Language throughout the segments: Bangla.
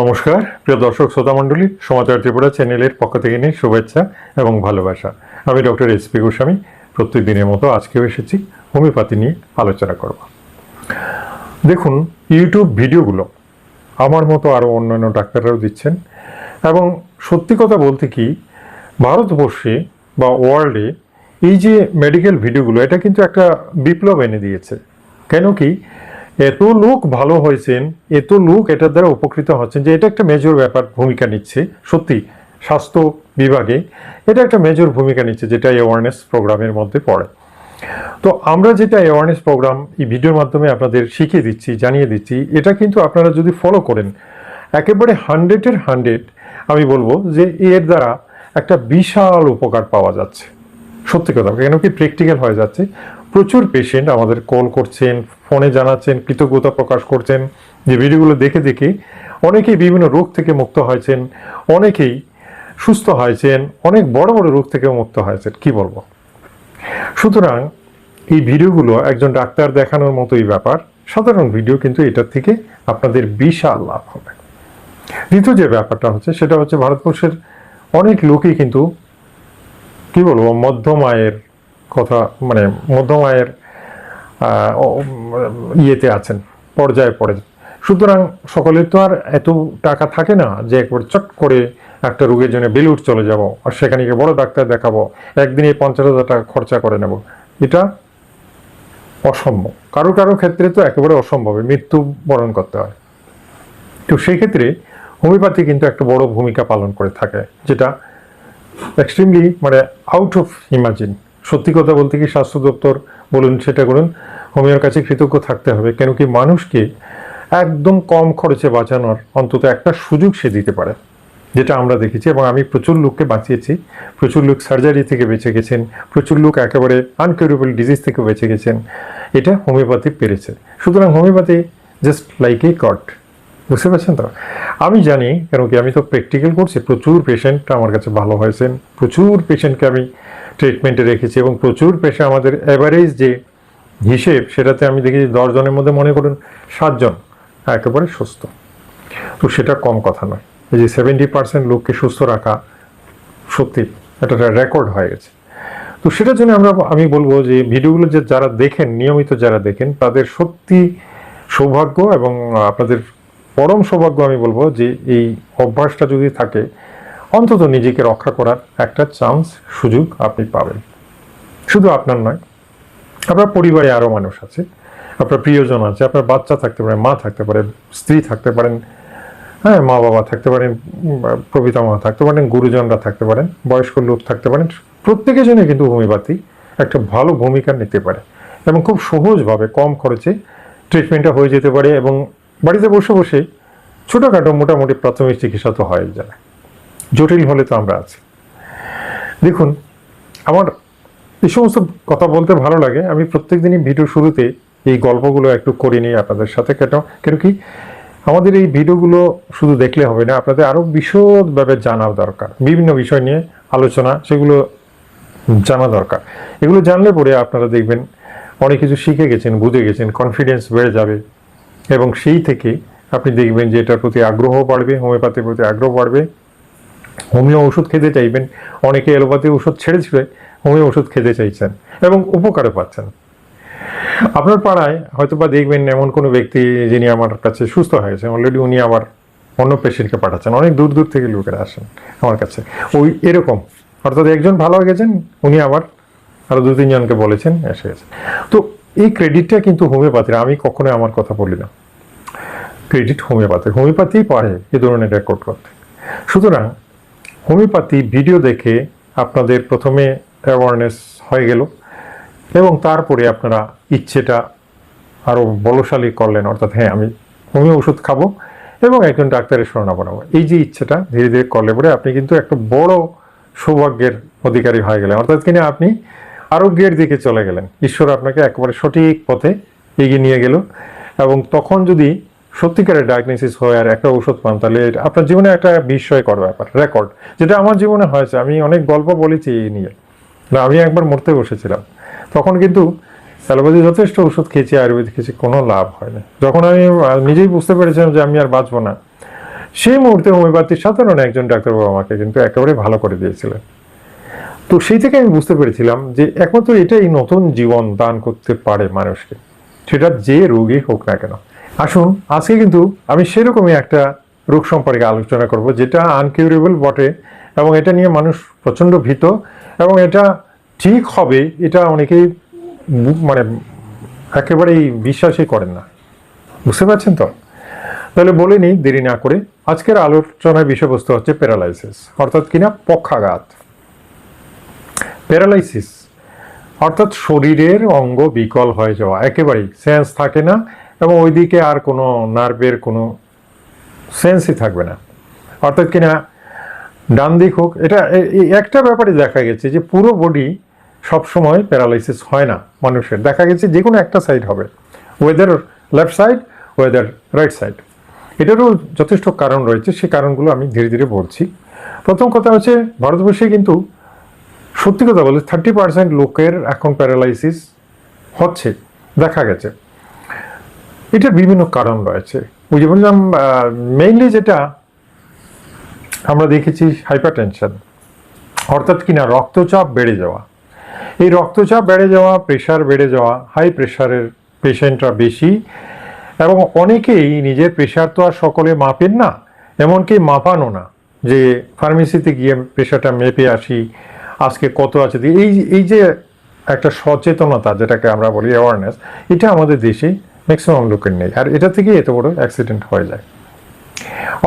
নমস্কার, প্রিয় দর্শক, শ্রোতা মণ্ডলী, সমাচার ত্রিপুরা চ্যানেলের পক্ষ থেকে নিয়ে শুভেচ্ছা এবং ভালোবাসা। আমি ডক্টর এস পি গোস্বামী প্রত্যেকদিনের মতো আজকেও এসেছি, হোমিওপ্যাথি নিয়ে আলোচনা করব। দেখুন, ইউটিউব ভিডিওগুলো আমার মতো আরও অন্যান্য ডাক্তাররাও দিচ্ছেন এবং সত্যি কথা বলতে কি, ভারতবর্ষে বা ওয়ার্ল্ডে এই যে মেডিকেল ভিডিওগুলো এটা কিন্তু একটা বিপ্লব এনে দিয়েছে। কেন কি এত লোক ভালো হয়েছেন, এত লোক এটার দ্বারা উপকৃত হচ্ছেন যে এটা একটা মেজর ব্যাপার ভূমিকা নিচ্ছে। সত্যি, স্বাস্থ্য বিভাগে এটা একটা মেজর ভূমিকা নিচ্ছে যেটা অ্যাওয়ারনেস প্রোগ্রামের মধ্যে পড়ে। তো আমরা যেটা অ্যাওয়ারনেস প্রোগ্রাম এই ভিডিওর মাধ্যমে আপনাদের শিখিয়ে দিচ্ছি, জানিয়ে দিচ্ছি, এটা কিন্তু আপনারা যদি ফলো করেন, একেবারে হান্ড্রেডের হান্ড্রেড আমি বলব যে এর দ্বারা একটা বিশাল উপকার পাওয়া যাচ্ছে। সত্যি কথা, কেন কি প্র্যাকটিক্যাল হয়ে যাচ্ছে। প্রচুর পেশেন্ট আমাদের কল করছেন ফোনে জানাচ্ছেন, কৃতজ্ঞতা প্রকাশ করছেন। যে ভিডিওগুলো দেখে দেখে অনেকেই বিভিন্ন রোগ থেকে মুক্ত হয়েছেন, অনেকেই সুস্থ হয়েছেন, অনেক বড় বড় রোগ থেকে মুক্ত হয়েছেন। কি বলব? সুতরাং এই ভিডিওগুলো একজন ডাক্তার দেখানোর মতোই ব্যাপার। সাধারণ ভিডিও কিন্তু এটার থেকে আপনাদের বিশাল লাভ হবে। দ্বিতীয় যে ব্যাপারটা হচ্ছে, সেটা হচ্ছে ভারতবর্ষের অনেক লোকই কিন্তু কি বলব, মধ্যম আয়ের কথা মানে মধ্যম আয়ের ইয়েতে আছেন, পর্যায়ে পড়ে সুতরাং সকলের তো আর এত টাকা থাকে না যে একবার চট করে একটা রোগের জন্য বেলুট চলে যাব আর সেখানে গিয়ে বড় ডাক্তার দেখাবো, একদিনে পঞ্চাশ হাজার টাকা খরচা করে নেব। এটা অসম্ভব। কারও কারও ক্ষেত্রে তো একেবারে অসম্ভব মৃত্যু বরণ করতে হয়। তো সেই ক্ষেত্রে হোমিওপ্যাথি কিন্তু একটা বড় ভূমিকা পালন করে থাকে, যেটা এক্সট্রিমলি মানে আউট অফ ইমাজিন সত্যি কথা বলতে কি স্বাস্থ্য দপ্তর বলুন সেটা করুন, হোমিওর কাছে কৃতজ্ঞ থাকতে হবে, কেন কি মানুষকে একদম কম খরচে বাঁচানোর অন্তত একটা সুযোগ সে দিতে পারে, যেটা আমরা দেখেছি এবং আমি প্রচুর লোককে বাঁচিয়েছি, প্রচুর লোক সার্জারি থেকে বেঁচে গেছেন, প্রচুর লোক একেবারে আনকিউরেবল ডিজিজ থেকে বেঁচে গেছেন, এটা হোমিওপ্যাথি পেরেছে। সুতরাং homeopathy just like a cot বুঝতে পারছেন তো? আমি জানি, কেন কি আমি তো প্র্যাকটিক্যাল করছি, প্রচুর পেশেন্ট আমার কাছে ভালো হয়েছেন, প্রচুর পেশেন্টকে আমি ট্রিটমেন্টে রেখেছি এবং প্রচুর পেশা আমাদের অ্যাভারেজ যে হিসেব, সেটাতে আমি দেখেছি দশজনের মধ্যে মনে করুন সাতজন একেবারে সুস্থ। তো সেটা কম কথা নয়। এই যে সেভেন্টি পার্সেন্ট লোককে সুস্থ রাখা সত্যি এটা রেকর্ড হয়ে গেছে। তো সেটার জন্য আমরা আমি বলব যে ভিডিওগুলো যে যারা দেখেন, নিয়মিত যারা দেখেন, তাদের সত্যি সৌভাগ্য এবং আপনাদের পরম সৌভাগ্য আমি বলব যে এই অভ্যাসটা যদি থাকে অন্তত নিজেকে রক্ষা করার একটা চান্স সুযোগ আপনি পাবেন। শুধু আপনার নয় আপনার পরিবারে আরও মানুষ আছে আপনার প্রিয়জন আছে আপনার বাচ্চা থাকতে পারে মা থাকতে পারে স্ত্রী থাকতে পারেন হ্যাঁ মা বাবা থাকতে পারেন উম, প্রপিতা মা থাকতে পারেন গুরুজনরা থাকতে পারেন বয়স্ক লোক থাকতে পারেন প্রত্যেকের জন্য কিন্তু হোমিওপ্যাথি একটা ভালো ভূমিকা নিতে পারে এবং খুব সহজভাবে কম খরচে ট্রিটমেন্টটা হয়ে যেতে পারে এবং বাড়িতে বসে বসে ছোটোখাটো মোটামুটি প্রাথমিক চিকিৎসা তো হয়ে যায়। জটিল হলে তো আমরা আছি। দেখুন, আমার এই সমস্ত কথা বলতে ভালো লাগে। আমি প্রত্যেক দিনই ভিডিও শুরুতে এই গল্পগুলো একটু করে নিই আপনাদের সাথে, কেন কেন কি আমাদের এই ভিডিওগুলো শুধু দেখলে হবে না, আপনাদের আরও বিশদভাবে জানার দরকার। বিভিন্ন বিষয় নিয়ে আলোচনা, সেগুলো জানা দরকার। এগুলো জানলে পরে আপনারা দেখবেন অনেক কিছু শিখে গেছেন, বুঝে গেছেন কনফিডেন্স বেড়ে যাবে এবং সেই থেকে আপনি দেখবেন যে এটার প্রতি আগ্রহ বাড়বে হোমিওপ্যাথির প্রতি আগ্রহ বাড়বে। হোমিও ওষুধ খেতে চাইবেন। অনেকে অ্যালোপ্যাথি ওষুধ ছেড়ে ছেড়ে হোমিও ওষুধ খেতে চাইছেন এবং উপকারও পাচ্ছেন। আপনার পাড়ায় হয়তো বা দেখবেন এমন কোনো ব্যক্তি যিনি আমার কাছে সুস্থ হয়েছে অলরেডি উনি আবার অন্য পেশেন্টকে পাঠাচ্ছেন। অনেক দূর দূর থেকে লোকেরা আসেন আমার কাছে। ওই এরকম, অর্থাৎ একজন ভালো হয়ে গেছেন উনি আবার আরও দু তিনজনকে বলেছেন, এসে গেছে। তো এই ক্রেডিটটা কিন্তু হোমিওপ্যাথির, আমি কখনোই আমার কথা বলি না। ক্রেডিট হোমিওপ্যাথি হোমিওপ্যাথি পারে এ ধরনের রেকর্ড করতে। সুতরাং হোমিওপ্যাথি ভিডিও দেখে আপনাদের প্রথমে অ্যাওয়ারনেস হয়ে গেল এবং তারপরে আপনারা ইচ্ছেটা আরও বলশালী করলেন, অর্থাৎ হ্যাঁ আমি হোমিও ওষুধ খাব এবং একজন ডাক্তারের শরণা বানাবো এই যে ইচ্ছেটা ধীরে ধীরে করলে পরে আপনি কিন্তু একটা বড় সৌভাগ্যের অধিকারী হয়ে গেলেন। অর্থাৎ কিনা আপনি আরোগ্যের দিকে চলে গেলেন। ঈশ্বর আপনাকে একেবারে সঠিক পথে এগিয়ে নিয়ে গেল এবং তখন যদি সত্যিকারের ডায়াগনোসিস হয় আর একটা ওষুধ পান তাহলে আপনার জীবনে একটা বিস্ময়কর ব্যাপার রেকর্ড যেটা আমার জীবনে হয়েছে আমি অনেক গল্প বলেছি এই নিয়ে। না, আমি একবার মরতে বসেছিলাম। তখন কিন্তু অ্যালোপ্যাথি যথেষ্ট ওষুধ খেয়েছি আয়ুর্বেদিক খেয়েছি কোনো লাভ হয়নি যখন আমি নিজেই বুঝতে পেরেছিলাম যে আমি আর বাঁচবো না সেই মুহূর্তে হোমিওপ্যাথির সাধারণ একজন ডাক্তারবাবু আমাকে কিন্তু একেবারে ভালো করে দিয়েছিলেন। তো সেই থেকে আমি বুঝতে পেরেছিলাম যে একমাত্র এটাই নতুন জীবন দান করতে পারে মানুষকে। সেটা যে রোগী হোক না কেন। আসুন, আজকে কিন্তু আমি সেরকমই একটা রোগ সম্পর্কে আলোচনা করব, যেটা আনকিউরেবল বটে এবং এটা নিয়ে মানুষ প্রচণ্ড ভীত এবং এটা ঠিক হবে, এটা অনেকেই মানে একেবারেই বিশ্বাসই করেন না। বুঝতে পারছেন তো? তাহলে বলে নিই, দেরি না করে, আজকের আলোচনার বিষয়বস্তু হচ্ছে প্যারালাইসিস, অর্থাৎ কিনা পক্ষাঘাত। প্যারালাইসিস, অর্থাৎ শরীরের অঙ্গ বিকল হয়ে যাওয়া, একেবারেই সেন্স থাকে না এবং ওইদিকে আর কোনো নার্ভের কোনো সেন্সই থাকবে না। অর্থাৎ কিনা ডান দিক হোক, এটা একটা ব্যাপারে দেখা গেছে যে পুরো বডি সবসময় প্যারালাইসিস হয় না মানুষের। দেখা গেছে যে কোনো একটা সাইড হবে whether left side whether right side এটারও যথেষ্ট কারণ রয়েছে সেই কারণগুলো আমি ধীরে ধীরে বলছি। প্রথম কথা হচ্ছে, ভারতবর্ষে কিন্তু সত্যি কথা বলে থার্টি পার্সেন্ট লোকের এখন প্যারালাইসিস হচ্ছে, দেখা গেছে। এটার বিভিন্ন কারণ রয়েছে। যে বললাম মেইনলি যেটা আমরা দেখেছি হাইপার টেনশন অর্থাৎ কিনা রক্তচাপ বেড়ে যাওয়া। এই রক্তচাপ বেড়ে যাওয়া প্রেশার বেড়ে যাওয়া হাই প্রেশারের পেশেন্টরা বেশি এবং অনেকেই নিজের প্রেশার তো আর সকলে মাপেন না, এমনকি মাপানো না, যে ফার্মেসিতে গিয়ে প্রেশারটা মেপে আসি, আজকে কত আছে, এই এই যে একটা সচেতনতা, যেটাকে আমরা বলি অ্যাওয়ারনেস এটা আমাদের দেশে ম্যাক্সিমাম লোকের নেই। আর এটা থেকে এত বড় অ্যাক্সিডেন্ট হয়ে যায়।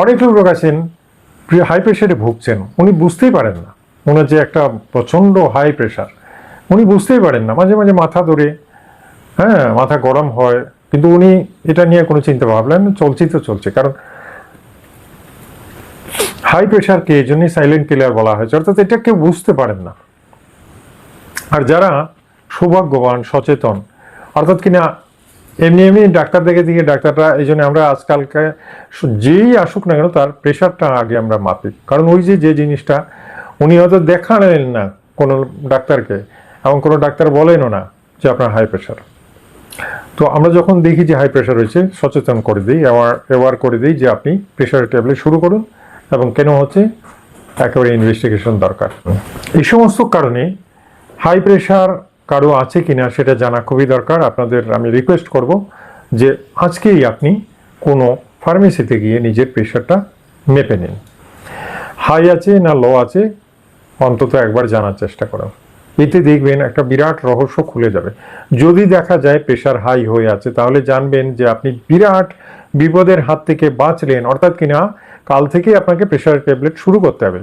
অনেক লোক আছেন হাই প্রেশারে ভুগছেন, উনি বুঝতেই পারেন না। ওনার যে একটা প্রচণ্ড হাই প্রেশার উনি বুঝতেই পারেন না। মাঝে মাঝে মাথা ধরে হ্যাঁ মাথা গরম হয়, কিন্তু উনি এটা নিয়ে কোনো চিন্তা ভাবলেন চলছেই তো চলছে। কারণ হাই প্রেশারকে এই জন্যই সাইলেন্ট কিলার বলা হয়েছে, অর্থাৎ এটা কেউ বুঝতে পারেন না। আর যারা সৌভাগ্যবান, সচেতন, অর্থাৎ কিনা এমনি এমনি ডাক্তার দেখে দিকে ডাক্তাররা, এই জন্য আমরা আজকালকে যেই আসুক না কেন তার প্রেশারটা আগে আমরা মাপি। কারণ ওই যে যে জিনিসটা, উনি হয়তো দেখালেন না কোনো ডাক্তারকে, এবং কোনো ডাক্তার বলেনও না যে আপনার হাই প্রেশার তো আমরা যখন দেখি যে হাই প্রেশার হয়েছে, সচেতন করে দিই অ্যাওয়ার অ্যাওয়ার করে দিই যে আপনি প্রেশারের ট্যাবলেট শুরু করুন, এবং কেন হচ্ছে? একেবারে ইনভেস্টিগেশন দরকার। এই সমস্ত কারণে হাই প্রেশার কারও আছে কি না সেটা জানা খুবই দরকার। আপনাদের আমি রিকোয়েস্ট করব যে আজকেই আপনি কোনো ফার্মেসিতে গিয়ে নিজের প্রেশারটা মেপে নিন। হাই আছে না লো আছে, অন্তত একবার জানার চেষ্টা করুন। এতে দেখবেন একটা বিরাট রহস্য খুলে যাবে। যদি দেখা যায় প্রেশার হাই হয়ে আছে, তাহলে জানবেন যে আপনি বিরাট বিপদের হাত থেকে বাঁচলেন। অর্থাৎ কিনা কাল থেকে আপনাকে প্রেশার ট্যাবলেট শুরু করতে হবে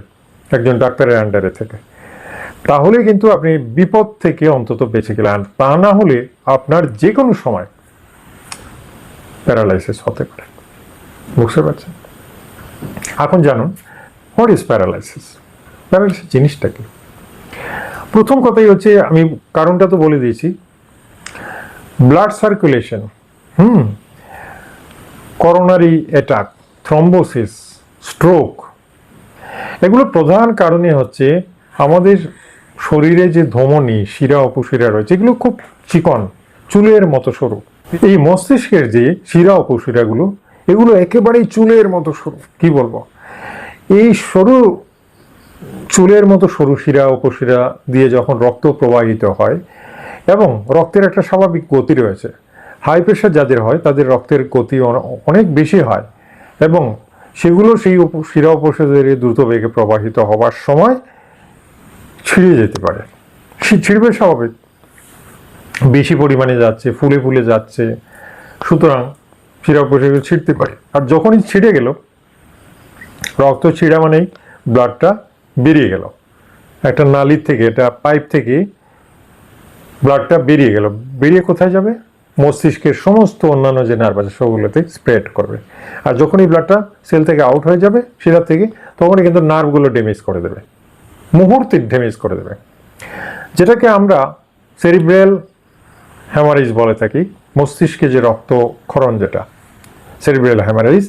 একজন ডাক্তারের আন্ডারে থেকে। তাহলে কিন্তু আপনি বিপদ থেকে অন্তত বেঁচে গেলেন। তা না হলে আপনার যে কোনো সময় প্যারালাইসিস হতে পারে। বুঝতে পারছেন? এখন জানুন হোয়াট ইজ প্যারালাইসিস? প্যারালাইসিস জিনিসটা কি? প্রথম কথাই হচ্ছে, আমি কারণটা তো বলে দিয়েছি। ব্লাড সার্কুলেশন, হুম, করোনারি অ্যাটাক, থ্রম্বোসিস, স্ট্রোক, এগুলো প্রধান কারণে হচ্ছে আমাদের শরীরে যে ধমনী, শিরা উপশিরা রয়েছে, এগুলো খুব চিকন, চুলের মতো সরু। এই মস্তিষ্কের যে শিরা উপশিরাগুলো এগুলো একেবারেই চুলের মতো সরু। কি বলব? এই সরু, চুলের মতো সরু শিরা উপশিরা দিয়ে যখন রক্ত প্রবাহিত হয়, এবং রক্তের একটা স্বাভাবিক গতি রয়েছে হাই প্রেশার যাদের হয়, তাদের রক্তের গতি অনেক বেশি হয়, এবং সেগুলো সেই শিরা উপশিরাদের দ্রুত বেগে প্রবাহিত হওয়ার সময় ছিঁড়ে যেতে পারে। ছিঁড়বে স্বাভাবিক। বেশি পরিমাণে যাচ্ছে, ফুলে ফুলে যাচ্ছে, সুতরাং শিরা উপশিরা ছিঁড়তে পারে। আর যখনই ছিঁড়ে গেল, রক্ত ছিঁড়া মানেই ব্লাডটা বেরিয়ে গেল। একটা নালির থেকে এটা পাইপ থেকে ব্লাডটা বেরিয়ে গেল। বেরিয়ে কোথায় যাবে? মস্তিষ্কের সমস্ত অন্যান্য যে নার্ভ আছে, সবগুলোতে স্প্রেড করবে। আর যখনই ব্লাডটা সেল থেকে আউট হয়ে যাবে, শিরা থেকে, তখনই কিন্তু নার্ভগুলো ড্যামেজ করে দেবে। মুহূর্তে ড্যামেজ করে দেবে। যেটাকে আমরা সেরিব্রেল হ্যামারেজ বলে থাকি, মস্তিষ্কে যে রক্তক্ষরণ যেটা সেরিব্রেল হ্যামারেজ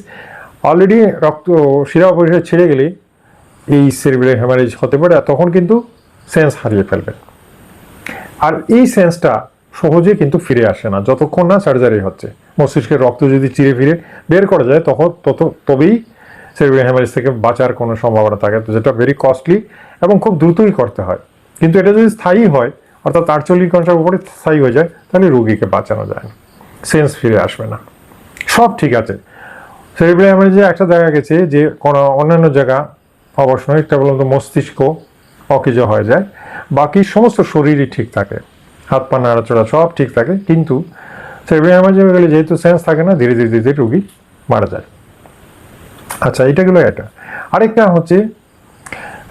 অলরেডি রক্ত শিরা অপরিষ্কার ছেড়ে গেলে এই সেরিব্রেল হ্যামারেজ হতে পারে তখন কিন্তু সেন্স হারিয়ে ফেলবে। আর এই সেন্সটা সহজে কিন্তু ফিরে আসে না, যতক্ষণ না সার্জারি হচ্ছে। মস্তিষ্কের রক্ত যদি চিরে ফিরে বের করা যায়, তখন তত, তবেই সেরিব্রাল হ্যামারেজ থেকে বাঁচার কোনো সম্ভাবনা থাকে, তো যেটা ভেরি কস্টলি এবং খুব দ্রুতই করতে হয়। কিন্তু এটা যদি স্থায়ী হয়, অর্থাৎ আটচল্লিশ ঘণ্টার উপরে স্থায়ী হয়ে যায়, তাহলে রোগীকে বাঁচানো যায় না, সেন্স ফিরে আসবে না। সব ঠিক আছে। সেরিব্রাল হ্যামারেজে একটা দেখা গেছে যে কোনো অন্যান্য জায়গা অবশ্যই একটা বলুন তো মস্তিষ্ক অকেজ হয়ে যায়, বাকি সমস্ত শরীরই ঠিক থাকে, হাত পা নাড়াচড়া সব ঠিক থাকে, কিন্তু সেরিব্রাল হ্যামারেজ হয়ে গেলে যেহেতু সেন্স থাকে না ধীরে ধীরে ধীরে রুগী মারা যায়। আচ্ছা এটা গেলো এটা আরেকটা হচ্ছে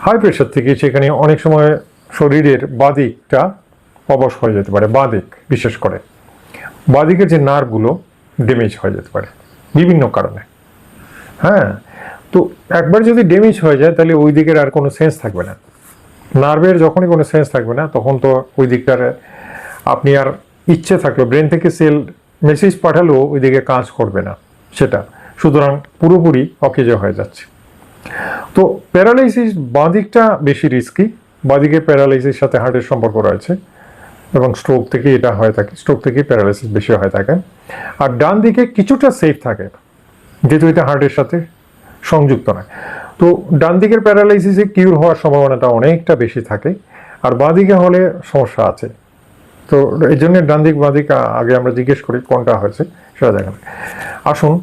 হাই প্রেশার থেকে সেখানে অনেক সময় শরীরের বাদিকটা অবশ হয়ে যেতে পারে, বাদিক বিশেষ করে। বাদিকের যে নার্ভগুলো ড্যামেজ হয়ে যেতে পারে, বিভিন্ন কারণে। হ্যাঁ তো একবার যদি ড্যামেজ হয়ে যায়, তাহলে ওই দিকের আর কোনো সেন্স থাকবে না। নার্ভের যখনই কোনো সেন্স থাকবে না, তখন তো ওই দিকটার, আপনি আর ইচ্ছে থাকল ব্রেন থেকে সেল মেসেজ পাঠালেও ওই দিকে কাজ করবে না, সেটা। সুতরাং পুরোপুরি অকেজ হয়ে যাচ্ছে। তো প্যারালাইসিস বাঁ দিকটা বেশি রিস্কি বাঁ বাঁদিকে প্যারালাইসিস সাথে হার্টের সম্পর্ক রয়েছে এবং স্ট্রোক থেকে এটা হয়ে থাকে স্ট্রোক থেকে প্যারালাইসিস বেশি হয়ে থাকে। আর ডান দিকে কিছুটা সেফ থাকে, যেহেতু এটা হার্টের সাথে সংযুক্ত নয়। তো ডান দিকের প্যারালাইসিসে কিউর হওয়ার সম্ভাবনাটা অনেকটা বেশি থাকে, আর বাঁ দিকে হলে সমস্যা আছে। তো এই জন্য ডান দিক, বাঁ দিক আগে আমরা জিজ্ঞেস করি কোনটা হয়েছে, সেটা দেখেন আসুন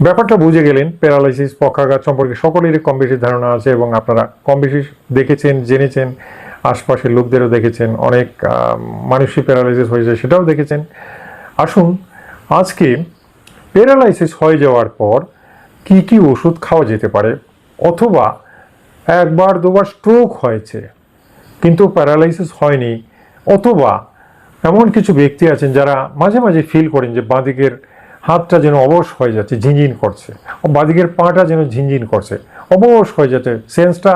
ব্যাপারটা বুঝে গেলেন, প্যারালাইসিস, পক্ষাঘাত সম্পর্কে সকলেরই কম বেশি ধারণা আছে এবং আপনারা কম বেশি দেখেছেন, জেনেছেন, আশপাশের লোকদেরও দেখেছেন, অনেক মানুষই প্যারালাইসিস হয়েছে সেটাও দেখেছেন। আসুন, আজকে প্যারালাইসিস হয়ে যাওয়ার পর কি কি ওষুধ খাওয়া যেতে পারে অথবা একবার দুবার স্ট্রোক হয়েছে, কিন্তু প্যারালাইসিস হয়নি, অথবা এমন কিছু ব্যক্তি আছেন যারা মাঝে মাঝে ফিল করেন যে বাঁদিকের হাতটা যেন অবশ হয়ে যাচ্ছে, ঝিনঝিন করছে। বাঁদিকের পাটা যেন ঝিনঝিন করছে। অবশ হয়ে যাচ্ছে সেন্সটা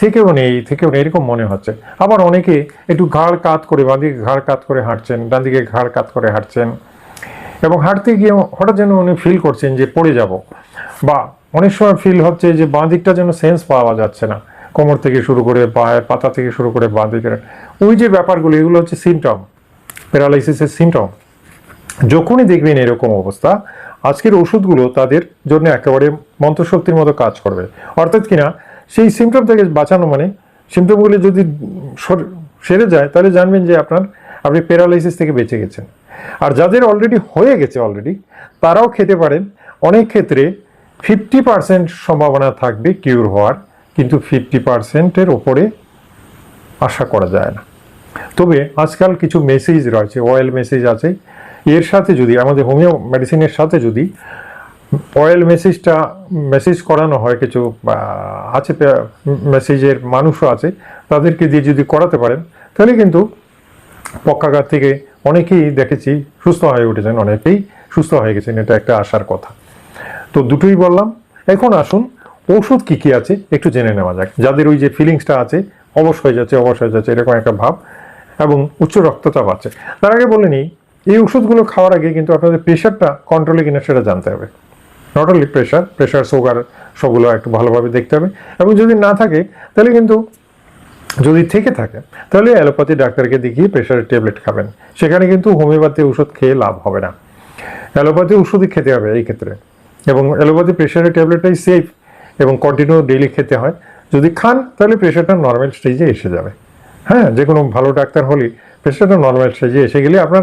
থেকেও নেই থেকেও নেই, এরকম মনে হচ্ছে। আবার অনেকে একটু ঘাড় কাত করে বাঁদিকে ঘাড় কাত করে হাঁটছেন ডান দিকে ঘাড় কাত করে হাঁটছেন এবং হাঁটতে গিয়ে হঠাৎ যেন উনি ফিল করছেন যে পড়ে যাব বা অনেক সময় ফিল হচ্ছে যে বাঁ দিকটা যেন সেন্স পাওয়া যাচ্ছে না। কোমর থেকে শুরু করে পায়ের পাতা থেকে শুরু করে বাঁ দিকের ওই যে ব্যাপারগুলো, এগুলো হচ্ছে সিমটম প্যারালাইসিসের সিমটম যখনই দেখবেন এরকম অবস্থা, আজকের ওষুধগুলো তাদের জন্য একেবারে মন্ত্রশক্তির মতো কাজ করবে। অর্থাৎ কিনা, সেই সিমটম থেকে বাঁচানো মানে সিমটমগুলি যদি সর- যায়, তাহলে জানবেন যে আপনার, আপনি প্যারালাইসিস থেকে বেঁচে গেছেন। আর যাদের অলরেডি হয়ে গেছে অলরেডি তারাও খেতে পারেন। অনেক ক্ষেত্রে ফিফটি পার্সেন্ট সম্ভাবনা থাকবে কিউর হওয়ার, কিন্তু ফিফটি পার্সেন্টের ওপরে আশা করা যায় না। তবে আজকাল কিছু মেসেজ রয়েছে অয়েল মেসেজ আছে এর সাথে যদি, আমাদের হোমিও মেডিসিনের সাথে যদি অয়েল মেসেজটা মেসেজ করানো হয়, কিছু আছে মেসেজের মানুষও আছে, তাদেরকে দিয়ে যদি করাতে পারেন, তাহলে কিন্তু পক্ষাঘাত থেকে অনেকেই দেখেছি সুস্থ হয়ে উঠেছেন, অনেকেই সুস্থ হয়ে গেছেন, এটা একটা আশার কথা। তো দুটোই বললাম, এখন আসুন, ওষুধ কি কি আছে একটু জেনে নেওয়া যাক। যাদের ওই যে ফিলিংসটা আছে, অবশ হয়ে যাচ্ছে, অবশ হয়ে যাচ্ছে, এরকম একটা ভাব, এবং উচ্চ রক্তচাপ আছে। তার আগে বলে নিই এই ওষুধগুলো খাওয়ার আগে কিন্তু আপনাদের প্রেশারটা কন্ট্রোলে কিনা সেটা জানতে হবে। Not only pressure pressure sugar সবগুলো একটু ভালোভাবে দেখতে হবে। এবং যদি না থাকে, তাহলে কিন্তু যদি থেকে থাকে, তাহলে অ্যালোপ্যাথি ডাক্তারকে দেখিয়ে প্রেশারের ট্যাবলেট খাবেন। সেখানে কিন্তু হোমিওপ্যাথি ওষুধ খেয়ে লাভ হবে না। অ্যালোপ্যাথি ওষুধই খেতে হবে এই ক্ষেত্রে। এবং অ্যালোপ্যাথি প্রেশারের ট্যাবলেটটাই সেফ এবং কন্টিনিউ ডেইলি খেতে হয়। যদি খান, তাহলে প্রেশারটা নর্মাল স্টেজে এসে যাবে। হ্যাঁ যে কোনো ভালো ডাক্তার হলে প্রেশারটা নর্মাল স্টেজে এসে গেলে আপনার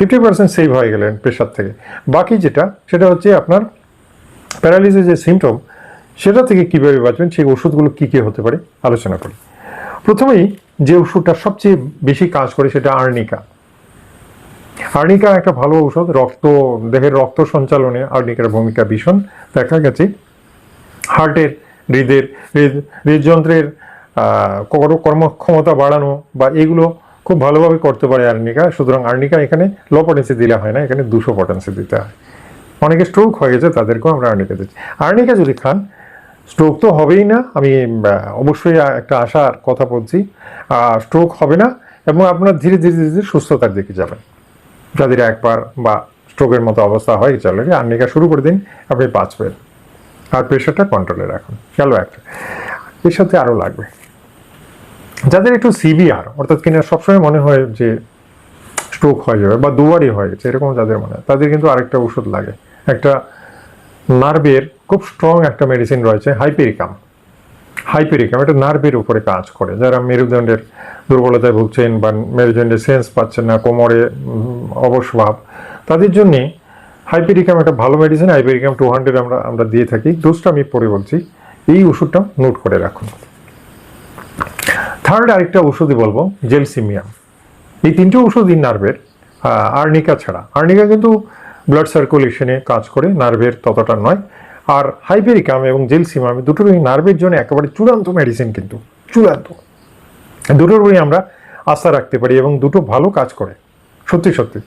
ফিফটি পার্সেন্ট সেভ হয়ে গেলেন প্রেশার থেকে। বাকি যেটা, সেটা হচ্ছে আপনার প্যারালিসিস যে সিমটম সেটা থেকে কীভাবে বাঁচবেন, সেই ওষুধগুলো কী কী হতে পারে, আলোচনা করি। প্রথমেই যে ওষুধটা সবচেয়ে বেশি কাজ করে, সেটা আর্নিকা। আর্নিকা একটা ভালো ঔষধ, রক্ত, দেহের রক্ত সঞ্চালনে আর্নিকার ভূমিকা ভীষণ। দেখা গেছে হার্টের হৃদের, হৃদ- হৃদযন্ত্রের কর্মক্ষমতা বাড়ানো বা এগুলো খুব ভালোভাবে করতে পারে আর্নিকা। সুতরাং আর্নিকা এখানে লো পটেন্সি দিলে হয় না, এখানে দুশো পটেন্সি দিতে হয়। অনেকে স্ট্রোক হয়ে গেছে, তাদেরকেও আমরা আর্নিকা দিচ্ছি। আর্নিকা যদি খান স্ট্রোক তো হবেই না, আমি অবশ্যই একটা আশার কথা বলছি। স্ট্রোক হবে না এবং আপনার ধীরে ধীরে ধীরে ধীরে সুস্থতার দিকে যাবেন। যাদের একবার বা স্ট্রোকের মতো অবস্থা হয় চলে আর্নিকা শুরু করে দিন, আপনি বাঁচবেন। আর প্রেশারটা কন্ট্রোলে রাখুন। গেল একটা এর সাথে আরও লাগবে। যাদের একটু সিভিআর অর্থাৎ কিনা সবসময় মনে হয় যে স্ট্রোক হয়ে যাবে বা দুবারই হয় এরকম যাদের মনে হয়, তাদের কিন্তু আরেকটা ওষুধ লাগে। একটা নার্ভের খুব স্ট্রং একটা মেডিসিন রয়েছে হাইপেরিকাম হাইপেরিকাম এটা নার্ভের উপরে কাজ করে। যারা মেরুদণ্ডের দুর্বলতায় ভুগছেন বা মেরুদণ্ডের সেন্স পাচ্ছেন না, কোমরে অবসভাব তাদের জন্যে হাইপেরিকাম একটা ভালো মেডিসিন হাইপেরিকাম টু হান্ড্রেড আমরা আমরা দিয়ে থাকি। ডোজটা আমি পরে বলছি, এই ওষুধটা নোট করে রাখুন। থার্ড আরেকটা ওষুধই বলব জেলসিমিয়াম এই তিনটে ওষুধই নার্ভের আর্নিকা ছাড়া। আর্নিকা কিন্তু ব্লাড সার্কুলেশনে কাজ করে নার্ভের ততটা নয়। আর হাইপেরিকাম এবং জেলসিমাম এই দুটোর নার্ভের জন্য একেবারে চূড়ান্ত মেডিসিন কিন্তু, চূড়ান্ত। দুটোর উপরেই আমরা আস্থা রাখতে পারি এবং দুটো ভালো কাজ করে, সত্যি সত্যি।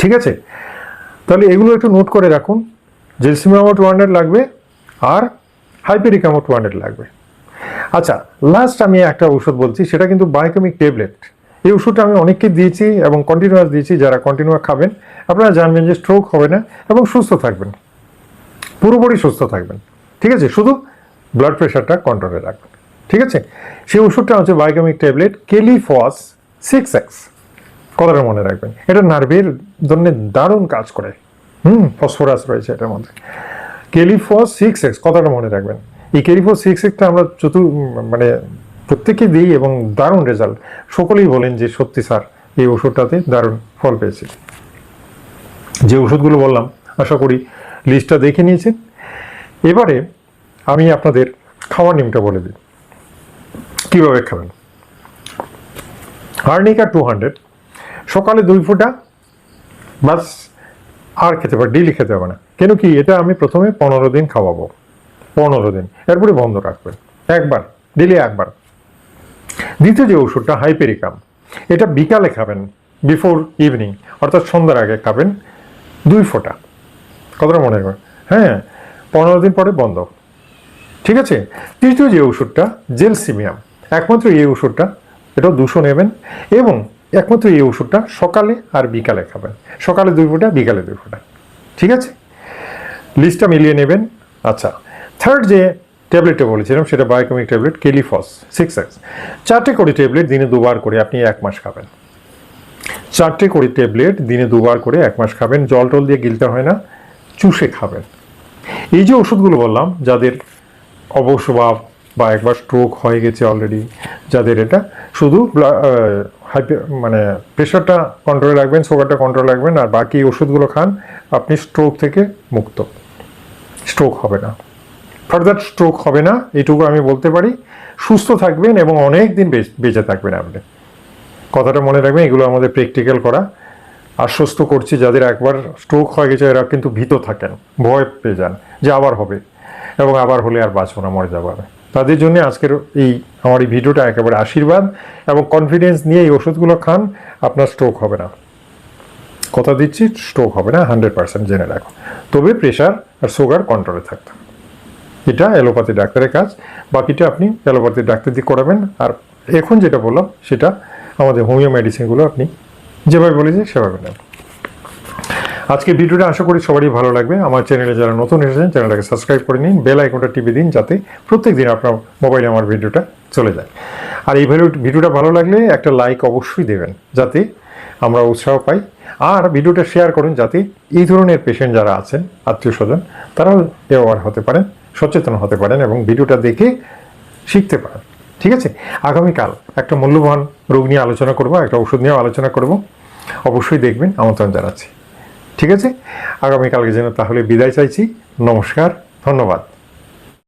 ঠিক আছে? তাহলে এগুলো একটু নোট করে রাখুন। জেলসিমামও টু হান্ড্রেড লাগবে, আর হাইপেরিকামও টু হান্ড্রেড লাগবে। আচ্ছা লাস্ট আমি একটা ওষুধ বলছি, সেটা কিন্তু বায়োকেমিক ট্যাবলেট এই ওষুধটা আমি অনেককে দিয়েছি এবং কন্টিনিউয়াস দিয়েছি, যারা কন্টিনিউ খাবেন, আপনারা জানবেন যে স্ট্রোক হবে না এবং সুস্থ থাকবেন। পুরোপুরি সুস্থ থাকবেন। ঠিক আছে? শুধু ব্লাড প্রেশারটা কন্ট্রোলে রাখবেন। ঠিক আছে? সেই ওষুধটা হচ্ছে biochemic tablet kali phos six X কথাটা মনে রাখবেন। এটা নার্ভের জন্য দারুণ কাজ করে। হুম ফসফরাস রয়েছে এটার মধ্যে। কেলিফস সিক্স এক্স কথাটা মনে রাখবেন। এই ফোর সিক্স এক্সটা আমরা চতুর মানে প্রত্যেকে দিই এবং দারুণ রেজাল্ট সকলেই বলেন যে, সত্যি স্যার, এই ওষুধটাতে দারুণ ফল পেয়েছি। যে ওষুধগুলো বললাম, আশা করি লিস্টটা দেখে নিয়েছেন। এবারে আমি আপনাদের খাওয়ার নিয়মটা বলে দিই। কীভাবে খাবেন? আর্নিকা টু হান্ড্রেড সকালে দুই ফুটা, বাস আর খেতে পারে ডেলি খেতে হবে না। কেন কি এটা আমি প্রথমে পনেরো দিন খাওয়াবো। পনেরো দিন। এরপরে বন্ধ রাখবেন। একবার ডেলি একবার। দ্বিতীয় যে ওষুধটা হাইপেরিকাম, এটা বিকালে খাবেন, বিফোর ইভিনিং, অর্থাৎ সন্ধ্যার আগে খাবেন দুই ফোঁটা। কতটা মনে রাখবেন। হ্যাঁ পনেরো দিন পরে বন্ধ। ঠিক আছে? তৃতীয় যে ওষুধটা জেলসিমিয়াম, একমাত্র এই ওষুধটা এটাও দুশো নেবেন এবং একমাত্র এই ওষুধটা সকালে আর বিকালে খাবেন। সকালে দুই ফোঁটা, বিকালে দুই ফোঁটা। ঠিক আছে? লিস্টটা মিলিয়ে নেবেন। আচ্ছা থার্ড যে ট্যাবলেটটা বলেছিলাম, সেটা biochemic tablet kali phos six X চারটে করে ট্যাবলেট দিনে দুবার করে আপনি এক মাস খাবেন। চারটে করে ট্যাবলেট দিনে দুবার করে এক মাস খাবেন, জল টল দিয়ে গিলতে হয় না, চুষে খাবেন। এই যে ওষুধগুলো বললাম, যাদের অবসভাব বা একবার স্ট্রোক হয়ে গেছে অলরেডি যাদের এটা শুধু মানে প্রেশারটা কন্ট্রোলে রাখবেন সুগারটা কন্ট্রোলে রাখবেন, আর বাকি ওষুধগুলো খান, আপনি স্ট্রোক থেকে মুক্ত। স্ট্রোক হবে না। ফার্দার স্ট্রোক হবে না এটুকু আমি বলতে পারি। সুস্থ থাকবেন এবং অনেক দিন বেঁচে থাকবেন আপনি। কথাটা মনে রাখবেন, এগুলো আমাদের প্র্যাকটিক্যাল করা। আশ্বস্ত করছি, যাদের একবার স্ট্রোক হয়ে গেছে, এরা কিন্তু ভীত থাকেন, ভয় পেয়ে যান, যে আবার হবে। এবং আবার হলে আর বাঁচবো না, মরে যাব তাদের জন্য আজকের এই, আমার এই ভিডিওটা একেবারে আশীর্বাদ এবং কনফিডেন্স নিয়ে এই ওষুধগুলো খান, আপনার স্ট্রোক হবে না। কথা দিচ্ছি স্ট্রোক হবে না হান্ড্রেড পার্সেন্ট জেনে রাখো তবে প্রেশার আর সুগার কন্ট্রোলে থাকতে হবে। এটা অ্যালোপ্যাথি ডাক্তারের কাজ। বাকিটা আপনি অ্যালোপ্যাথি ডাক্তার দিয়ে করাবেন। আর এখন যেটা বললাম, সেটা আমাদের হোমিও মেডিসিনগুলো আপনি যেভাবে বলেছি সেভাবে নেন। আজকে ভিডিওটা আশা করি সবারই ভালো লাগবে। আমার চ্যানেলে যারা নতুন এসেছেন, চ্যানেলটাকে সাবস্ক্রাইব করে নিন। বেল আইকনটা টিপে দিন যাতে প্রত্যেক দিন আপনার মোবাইলে আমার ভিডিওটা চলে যায়। আর এই ভিডিও ভিডিওটা ভালো লাগলে একটা লাইক অবশ্যই দেবেন, যাতে আমরা উৎসাহ পাই। আর ভিডিওটা শেয়ার করুন যাতে এই ধরনের পেশেন্ট যারা আছেন, আত্মীয় স্বজন, তারাও ব্যবহার হতে পারেন। সচেতন হতে পারেন এবং ভিডিওটা দেখে শিখতে পারেন। ঠিক আছে? আগামীকাল একটা মূল্যবান রোগ নিয়ে আলোচনা করব, একটা ওষুধ নিয়েও আলোচনা করব। অবশ্যই দেখবেন, আমন্ত্রণ জানাচ্ছি। ঠিক আছে? আগামীকালকে যেন তাহলে বিদায় চাইছি। নমস্কার, ধন্যবাদ।